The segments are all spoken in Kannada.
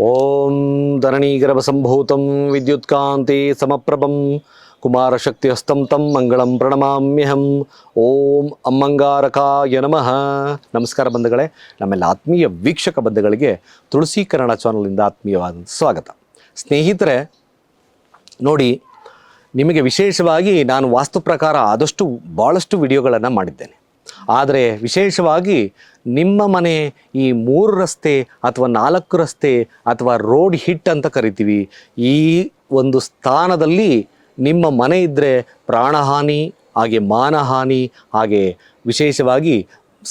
ಓಂ ಧರಣೀಗರ್ಭಸಂಭೂತಂ ವಿದ್ಯುತ್ಕಾಂತಿ ಸಮಪ್ರಭಂ ಕುಮಾರಶಕ್ತಿ ಹಸ್ತಂ ತಂ ಮಂಗಳಂ ಪ್ರಣಮಾಮ್ಯಹಂ ಓಂ ಅಮ್ಮಂಗಾರಕಾಯ ನಮಃ ನಮಸ್ಕಾರ ಬಂಧುಗಳೇ, ನಮ್ಮೆಲ್ಲ ಆತ್ಮೀಯ ವೀಕ್ಷಕ ಬಂಧುಗಳಿಗೆ ತುಳಸಿ ಕನ್ನಡ ಚಾನಲಿಂದ ಆತ್ಮೀಯವಾದ ಸ್ವಾಗತ. ಸ್ನೇಹಿತರೆ, ನೋಡಿ, ನಿಮಗೆ ವಿಶೇಷವಾಗಿ ನಾನು ವಾಸ್ತು ಪ್ರಕಾರ ಆದಷ್ಟು ಭಾಳಷ್ಟು ವಿಡಿಯೋಗಳನ್ನು ಮಾಡಿದ್ದೇನೆ. ಆದರೆ ವಿಶೇಷವಾಗಿ ನಿಮ್ಮ ಮನೆ ಈ ಮೂರು ರಸ್ತೆ ಅಥವಾ ನಾಲ್ಕು ರಸ್ತೆ ಅಥವಾ ರೋಡ್ ಹಿಟ್ ಅಂತ ಕರಿತೀವಿ, ಈ ಒಂದು ಸ್ಥಾನದಲ್ಲಿ ನಿಮ್ಮ ಮನೆ ಇದ್ದರೆ ಪ್ರಾಣಹಾನಿ, ಹಾಗೆ ಮಾನಹಾನಿ, ಹಾಗೆ ವಿಶೇಷವಾಗಿ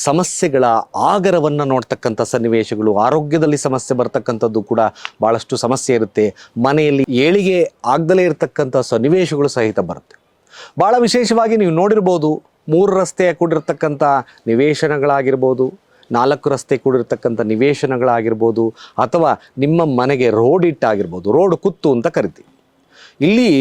ಸಮಸ್ಯೆಗಳ ಆಗರವನ್ನು ನೋಡ್ತಕ್ಕಂಥ ಸನ್ನಿವೇಶಗಳು, ಆರೋಗ್ಯದಲ್ಲಿ ಸಮಸ್ಯೆ ಬರ್ತಕ್ಕಂಥದ್ದು ಕೂಡ ಭಾಳಷ್ಟು ಸಮಸ್ಯೆ ಇರುತ್ತೆ. ಮನೆಯಲ್ಲಿ ಏಳಿಗೆ ಆಗದಲೇ ಇರತಕ್ಕಂಥ ಸನ್ನಿವೇಶಗಳು ಸಹಿತ ಬರುತ್ತೆ. ಭಾಳ ವಿಶೇಷವಾಗಿ ನೀವು ನೋಡಿರ್ಬೋದು ಮೂರು ರಸ್ತೆಯ ಕೂಡಿರ್ತಕ್ಕಂಥ ನಿವೇಶನಗಳಾಗಿರ್ಬೋದು, ನಾಲ್ಕು ರಸ್ತೆ ಕೂಡಿರ್ತಕ್ಕಂಥ ನಿವೇಶನಗಳಾಗಿರ್ಬೋದು, ಅಥವಾ ನಿಮ್ಮ ಮನೆಗೆ ರೋಡ್ ಇಟ್ಟಾಗಿರ್ಬೋದು, ರೋಡ್ ಕುತ್ತು ಅಂತ ಕರಿತೀವಿ. ಇಲ್ಲಿ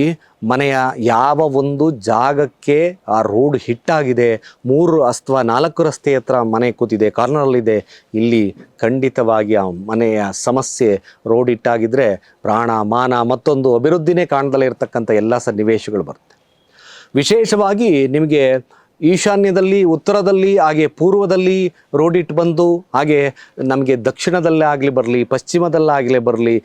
ಮನೆಯ ಯಾವ ಒಂದು ಜಾಗಕ್ಕೆ ಆ ರೋಡ್ ಹಿಟ್ಟಾಗಿದೆ, ಮೂರು ಅಥವಾ ನಾಲ್ಕು ರಸ್ತೆ ಹತ್ರ ಮನೆ ಕೂತಿದೆ, ಕಾರ್ನರಲ್ಲಿದೆ, ಇಲ್ಲಿ ಖಂಡಿತವಾಗಿ ಆ ಮನೆಯ ಸಮಸ್ಯೆ ರೋಡ್ ಹಿಟ್ಟಾಗಿದ್ದರೆ ಪ್ರಾಣ, ಮಾನ ಮತ್ತೊಂದು ಅಭಿವೃದ್ಧಿನೇ ಕಾಣದಲ್ಲೇ ಇರತಕ್ಕಂಥ ಎಲ್ಲ ಸನ್ನಿವೇಶಗಳು ಬರುತ್ತೆ. ವಿಶೇಷವಾಗಿ ನಿಮಗೆ ಈಶಾನ್ಯದಲ್ಲಿ, ಉತ್ತರದಲ್ಲಿ, ಹಾಗೆ ಪೂರ್ವದಲ್ಲಿ ರೋಡ್ ಇಟ್ಟು ಬಂದು, ಹಾಗೆ ನಮಗೆ ದಕ್ಷಿಣದಲ್ಲೇ ಆಗಲಿ ಬರಲಿ ಪಶ್ಚಿಮದಲ್ಲಾಗಲೇ ಬರಲಿ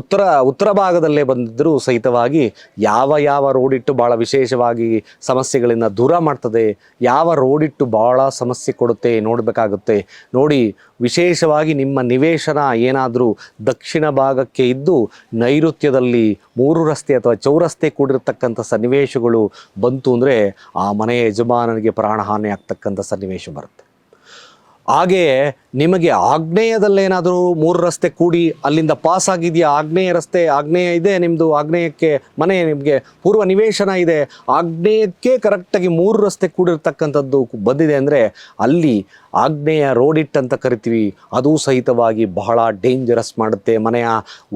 ಉತ್ತರ ಉತ್ತರ ಭಾಗದಲ್ಲೇ ಬಂದಿದ್ದರೂ ಸಹಿತವಾಗಿ ಯಾವ ಯಾವ ರೋಡಿಟ್ಟು ಭಾಳ ವಿಶೇಷವಾಗಿ ಸಮಸ್ಯೆಗಳಿಂದ ದೂರ ಮಾಡ್ತದೆ, ಯಾವ ರೋಡಿಟ್ಟು ಭಾಳ ಸಮಸ್ಯೆ ಕೊಡುತ್ತೆ ನೋಡಬೇಕಾಗುತ್ತೆ. ನೋಡಿ, ವಿಶೇಷವಾಗಿ ನಿಮ್ಮ ನಿವೇಶನ ಏನಾದರೂ ದಕ್ಷಿಣ ಭಾಗಕ್ಕೆ ಇದ್ದು ನೈಋತ್ಯದಲ್ಲಿ ಮೂರು ರಸ್ತೆ ಅಥವಾ ಚೌರಸ್ತೆ ಕೂಡಿರತಕ್ಕಂಥ ಸನ್ನಿವೇಶಗಳು ಬಂತು ಅಂದರೆ ಆ ಮನೆಯ ಯಜಮಾನನಿಗೆ ಪ್ರಾಣಹಾನಿ ಆಗ್ತಕ್ಕಂಥ ಸನ್ನಿವೇಶ ಬರುತ್ತೆ. ಹಾಗೆಯೇ ನಿಮಗೆ ಆಗ್ನೇಯದಲ್ಲೇನಾದರೂ ಮೂರು ರಸ್ತೆ ಕೂಡಿ ಅಲ್ಲಿಂದ ಪಾಸ್ ಆಗಿದೆಯಾ? ಆಗ್ನೇಯ ರಸ್ತೆ, ಆಗ್ನೇಯ ಇದೆ ನಿಮ್ಮದು ಆಗ್ನೇಯಕ್ಕೆ ಮನೆ ನಿಮಗೆ ಪೂರ್ವ ನಿವೇಶನ ಇದೆ. ಆಗ್ನೇಯಕ್ಕೆ ಕರೆಕ್ಟಾಗಿ ಮೂರು ರಸ್ತೆ ಕೂಡಿರ್ತಕ್ಕಂಥದ್ದು ಬಂದಿದೆ ಅಂದರೆ ಅಲ್ಲಿ ಆಗ್ನೇಯ ರೋಡ್ ಇಟ್ ಅಂತ ಕರಿತೀವಿ. ಅದು ಸಹಿತವಾಗಿ ಬಹಳ ಡೇಂಜರಸ್ ಮಾಡುತ್ತೆ ಮನೆಯ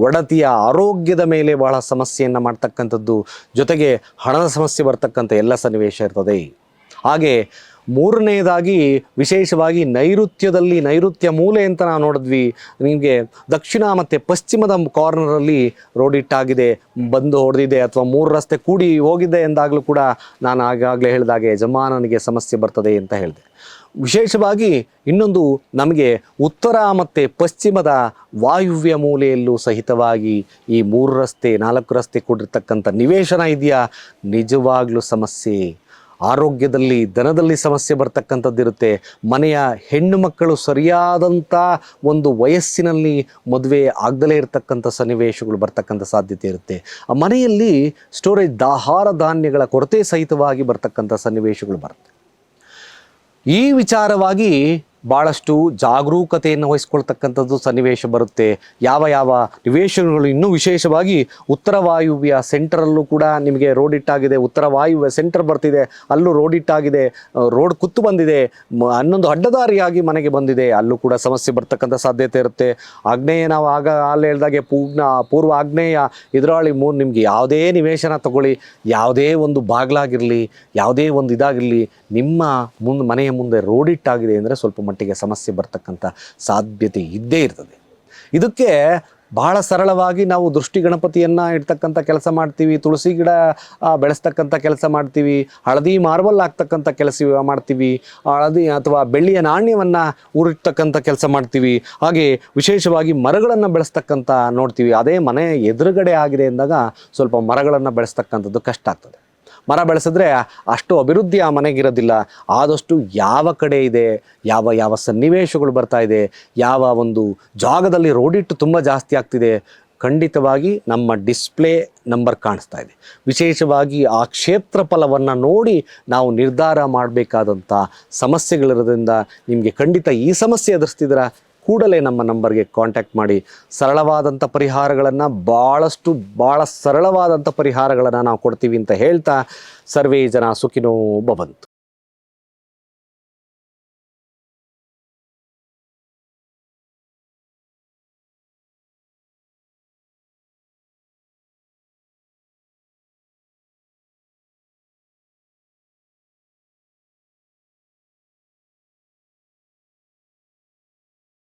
ಒಡತಿಯ ಆರೋಗ್ಯದ ಮೇಲೆ ಬಹಳ ಸಮಸ್ಯೆಯನ್ನು ಮಾಡ್ತಕ್ಕಂಥದ್ದು. ಜೊತೆಗೆ ಹಣದ ಸಮಸ್ಯೆ ಬರ್ತಕ್ಕಂಥ ಎಲ್ಲ ಸನ್ನಿವೇಶ ಇರ್ತದೆ. ಹಾಗೆ ಮೂರನೆಯದಾಗಿ ವಿಶೇಷವಾಗಿ ನೈಋತ್ಯದಲ್ಲಿ ನೈಋತ್ಯ ಮೂಲೆ ಅಂತ ನಾವು ನೋಡಿದ್ವಿ. ನಿಮಗೆ ದಕ್ಷಿಣ ಮತ್ತು ಪಶ್ಚಿಮದ ಕಾರ್ನರಲ್ಲಿ ರೋಡ್ ಇಟ್ಟಾಗಿದೆ ಬಂದು ಹೊಡೆದಿದೆ ಅಥವಾ ಮೂರು ರಸ್ತೆ ಕೂಡಿ ಹೋಗಿದೆ ಎಂದಾಗಲೂ ಕೂಡ ನಾನು ಆಗಾಗಲೇ ಹೇಳಿದಾಗೆ ಯಜಮಾನನಿಗೆ ಸಮಸ್ಯೆ ಬರ್ತದೆ ಅಂತ ಹೇಳಿದೆ. ವಿಶೇಷವಾಗಿ ಇನ್ನೊಂದು ನಮಗೆ ಉತ್ತರ ಮತ್ತು ಪಶ್ಚಿಮದ ವಾಯುವ್ಯ ಮೂಲೆಯಲ್ಲೂ ಸಹಿತವಾಗಿ ಈ ಮೂರು ರಸ್ತೆ, ನಾಲ್ಕು ರಸ್ತೆ ಕೂಡಿರ್ತಕ್ಕಂಥ ನಿವೇಶನ ಇದೆಯಾ? ನಿಜವಾಗ್ಲೂ ಸಮಸ್ಯೆ. ಆರೋಗ್ಯದಲ್ಲಿ, ದನದಲ್ಲಿ ಸಮಸ್ಯೆ ಬರ್ತಕ್ಕಂಥದ್ದಿರುತ್ತೆ. ಮನೆಯ ಹೆಣ್ಣು ಮಕ್ಕಳು ಸರಿಯಾದಂಥ ಒಂದು ವಯಸ್ಸಿನಲ್ಲಿ ಮದುವೆ ಆಗದಲೇ ಇರತಕ್ಕಂಥ ಸನ್ನಿವೇಶಗಳು ಬರ್ತಕ್ಕಂಥ ಸಾಧ್ಯತೆ ಇರುತ್ತೆ. ಆ ಮನೆಯಲ್ಲಿ ಸ್ಟೋರೇಜ್ ಆಹಾರ ಧಾನ್ಯಗಳ ಕೊರತೆ ಸಹಿತವಾಗಿ ಬರ್ತಕ್ಕಂಥ ಸನ್ನಿವೇಶಗಳು ಬರುತ್ತೆ. ಈ ವಿಚಾರವಾಗಿ ಭಾಳಷ್ಟು ಜಾಗರೂಕತೆಯನ್ನು ವಹಿಸ್ಕೊಳ್ತಕ್ಕಂಥದ್ದು ಸನ್ನಿವೇಶ ಬರುತ್ತೆ. ಯಾವ ಯಾವ ನಿವೇಶನಗಳು ಇನ್ನೂ ವಿಶೇಷವಾಗಿ ಉತ್ತರ ವಾಯುವ್ಯ ಸೆಂಟ್ರಲ್ಲೂ ಕೂಡ ನಿಮಗೆ ರೋಡ್ ಇಟ್ಟಾಗಿದೆ ಉತ್ತರ ವಾಯುವ್ಯ ಸೆಂಟರ್ ಬರ್ತಿದೆ. ಅಲ್ಲೂ ರೋಡ್ ಇಟ್ಟಾಗಿದೆ ರೋಡ್ ಕುತ್ತು ಬಂದಿದೆ. ಹನ್ನೊಂದು ಅಡ್ಡದಾರಿಯಾಗಿ ಮನೆಗೆ ಬಂದಿದೆ. ಅಲ್ಲೂ ಕೂಡ ಸಮಸ್ಯೆ ಬರ್ತಕ್ಕಂಥ ಸಾಧ್ಯತೆ ಇರುತ್ತೆ. ಆಗ್ನೇಯ ನಾವು ಆಗ ಅಲ್ಲಿ ಹೇಳಿದಾಗೆ ಪೂರ್ಣ, ಪೂರ್ವ ಆಗ್ನೇಯ ಎದುರಾಳಿ ಮೂರು ನಿಮಗೆ ಯಾವುದೇ ನಿವೇಶನ ತಗೊಳ್ಳಿ. ಯಾವುದೇ ಒಂದು ಬಾಗಿಲಾಗಿರಲಿ, ಯಾವುದೇ ಒಂದು ಇದಾಗಿರಲಿ, ನಿಮ್ಮ ಮುಂದೆ, ಮನೆಯ ಮುಂದೆ ರೋಡ್ ಇಟ್ಟಾಗಿದೆ ಅಂದರೆ ಸ್ವಲ್ಪ ಮಟ್ಟಿಗೆ ಸಮಸ್ಯೆ ಬರ್ತಕ್ಕಂಥ ಸಾಧ್ಯತೆ ಇದ್ದೇ ಇರ್ತದೆ. ಇದಕ್ಕೆ ಬಹಳ ಸರಳವಾಗಿ ನಾವು ದೃಷ್ಟಿ ಗಣಪತಿಯನ್ನು ಇಡ್ತಕ್ಕಂಥ ಕೆಲಸ ಮಾಡ್ತೀವಿ, ತುಳಸಿ ಗಿಡ ಬೆಳೆಸ್ತಕ್ಕಂಥ ಕೆಲಸ ಮಾಡ್ತೀವಿ, ಹಳದಿ ಮಾರ್ಬಲ್ ಹಾಕ್ತಕ್ಕಂಥ ಕೆಲಸ ಮಾಡ್ತೀವಿ, ಹಳದಿ ಅಥವಾ ಬೆಳ್ಳಿಯ ನಾಣ್ಯವನ್ನು ಉರಿತಕ್ಕಂಥ ಕೆಲಸ ಮಾಡ್ತೀವಿ, ಹಾಗೆ ವಿಶೇಷವಾಗಿ ಮರಗಳನ್ನು ಬೆಳೆಸ್ತಕ್ಕಂಥ ನೋಡ್ತೀವಿ. ಅದೇ ಮನೆ ಎದುರುಗಡೆ ಆಗಿದೆ ಎಂದಾಗ ಸ್ವಲ್ಪ ಮರಗಳನ್ನು ಬೆಳೆಸ್ತಕ್ಕಂಥದ್ದು ಕಷ್ಟ ಆಗ್ತದೆ. ಮರ ಬೆಳೆಸಿದ್ರೆ ಅಷ್ಟು ಅಭಿವೃದ್ಧಿ ಆ ಮನೆಗಿರೋದಿಲ್ಲ. ಆದಷ್ಟು ಯಾವ ಕಡೆ ಇದೆ, ಯಾವ ಯಾವ ಸನ್ನಿವೇಶಗಳು ಬರ್ತಾ ಇದೆ, ಯಾವ ಒಂದು ಜಾಗದಲ್ಲಿ ರೋಡಿಟ್ಟು ತುಂಬ ಜಾಸ್ತಿ ಆಗ್ತಿದೆ, ಖಂಡಿತವಾಗಿ ನಮ್ಮ ಡಿಸ್ಪ್ಲೇ ನಂಬರ್ ಕಾಣಿಸ್ತಾ ಇದೆ. ವಿಶೇಷವಾಗಿ ಆ ಕ್ಷೇತ್ರ ಫಲವನ್ನು ನೋಡಿ ನಾವು ನಿರ್ಧಾರ ಮಾಡಬೇಕಾದಂಥ ಸಮಸ್ಯೆಗಳಿರೋದ್ರಿಂದ ನಿಮಗೆ ಖಂಡಿತ ಈ ಸಮಸ್ಯೆ ಎದುರಿಸ್ತಿದ್ರ ಕೂಡಲೇ ನಮ್ಮ ನಂಬರ್ಗೆ ಕಾಂಟ್ಯಾಕ್ಟ್ ಮಾಡಿ. ಸರಳವಾದಂಥ ಪರಿಹಾರಗಳನ್ನು ಭಾಳಷ್ಟು ಭಾಳ ಸರಳವಾದಂಥ ಪರಿಹಾರಗಳನ್ನು ನಾವು ಕೊಡ್ತೀವಿ ಅಂತ ಹೇಳ್ತಾ ಸರ್ವೇ ಜನ ಸುಖಿನೋ ಭವಂತು.